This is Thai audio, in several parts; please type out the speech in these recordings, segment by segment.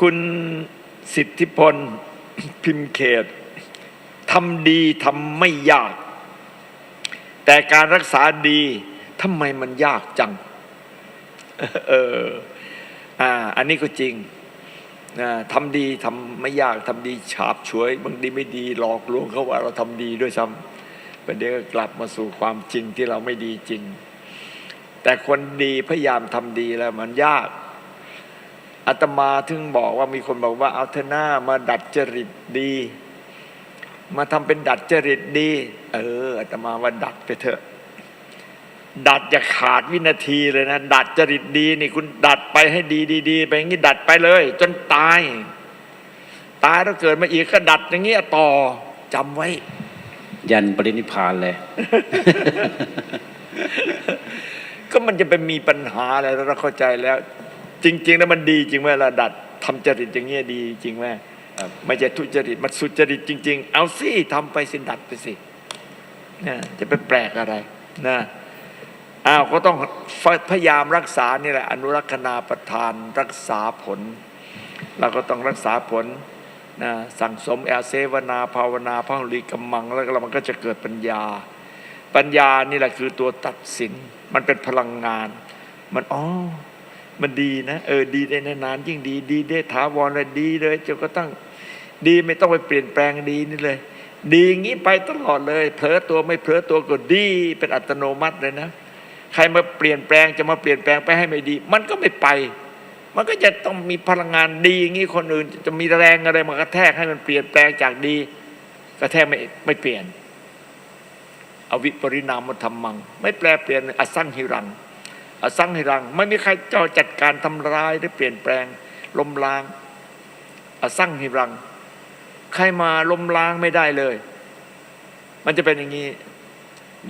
คุณสิทธิพล พิมพ์เขตทำดีทำไม่ยาก แต่การรักษาดีทำไมมันยากจัง เอออ่า อันนี้ก็จริงนะทำดีทำไม่ยากทำดีฉาบฉวยบางทีไม่ดีหลอกลวงเขาว่าเราทำดีด้วยซ้ำประเดี๋ยวก็กลับมาสู่ความจริงที่เราไม่ดีจริง แต่คนดีพยายามทำดีแล้วมันยาก อาตมาถึงบอกว่ามีคนบอกว่าเอาเถอะหน้ามาดัดจริตดี มาทำเป็นดัดจริตดี เอออาตมาว่าดัดไปเถอะ ดัดจะขาดวินาทีเลยนะดัดจริตดีนี่คุณดัดไปให้ดีดีๆไปอย่างนี้ดัดไปเลย จนตาย ตายแล้วเกิดมาอีกก็ดัดอย่างเงี้ยต่อจำไว้ ยันปรินิพพานเลย ก็มันจะไปมีปัญหาอะไรแล้วเราเข้าใจแล้ว จริง ๆ แล้วมันดีจริงไหมล่ะดัดทำจริตอย่างเงี้ยดีจริงไหมไม่ใช่ทุจริตมันสุจริตจริง ๆ เอาสิทำไปสิดัดไปสินะจะไปแปลกอะไรนะอ้าวก็ต้องพยายามรักษานี่แหละ อนุรักษณาประทานรักษาผลเราก็ต้องรักษาผลนะสั่งสมแอลเซวนาภาวนาพระหุลีกำมัง แล้วมันก็จะเกิดปัญญา ปัญญานี่แหละคือตัวตัดสิน มันเป็นพลังงาน มันอ๋อ มันดีนะเออดีได้นานๆยิ่งดีดีได้ถาวรเลยดีเลยจนก็ตั้งดีไม่ต้องไปเปลี่ยนแปลงดีนี่เลย ดีอย่างนี้ไปตลอดเลยเผลอตัวไม่เผลอตัวก็ดีเป็นอัตโนมัติเลยนะ ใครมาเปลี่ยนแปลงจะมาเปลี่ยนแปลงไปให้ไม่ดี มันก็ไม่ไป มันก็จะต้องมีพลังงานดีอย่างนี้คนอื่น จะมีแรงอะไรมากระแทกให้มันเปลี่ยนแปลงจากดีกระแทกไม่ไม่เปลี่ยน อวิปริณามธรรมัง ไม่แปลเปลี่ยนอสังหิรัง อสังหิรัง ไม่มีใครเจ้าจัดการทำลายหรือเปลี่ยนแปลงลมล้าง อสังหิรัง ใครมาลมล้างไม่ได้เลย มันจะเป็นอย่างนี้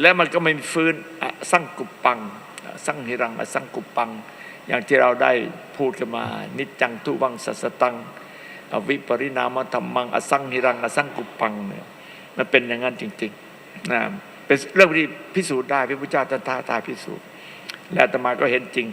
แล้วมันก็ไม่ฟื้นอสังกุปปังอสังหิรัง อสังกุปปัง อย่างที่เราได้พูดกันมา นิจจังทุวังสัสตัง อวิปริณามธรรมัง อสังหิรัง อสังกุปปังเนี่ยมันเป็นอย่างนั้นจริงๆนะเป็นเรื่องที่พิสูจน์ได้พระพุทธเจ้าตรัสท้าทายพิสูจน์ และอาตมาก็เห็นจริง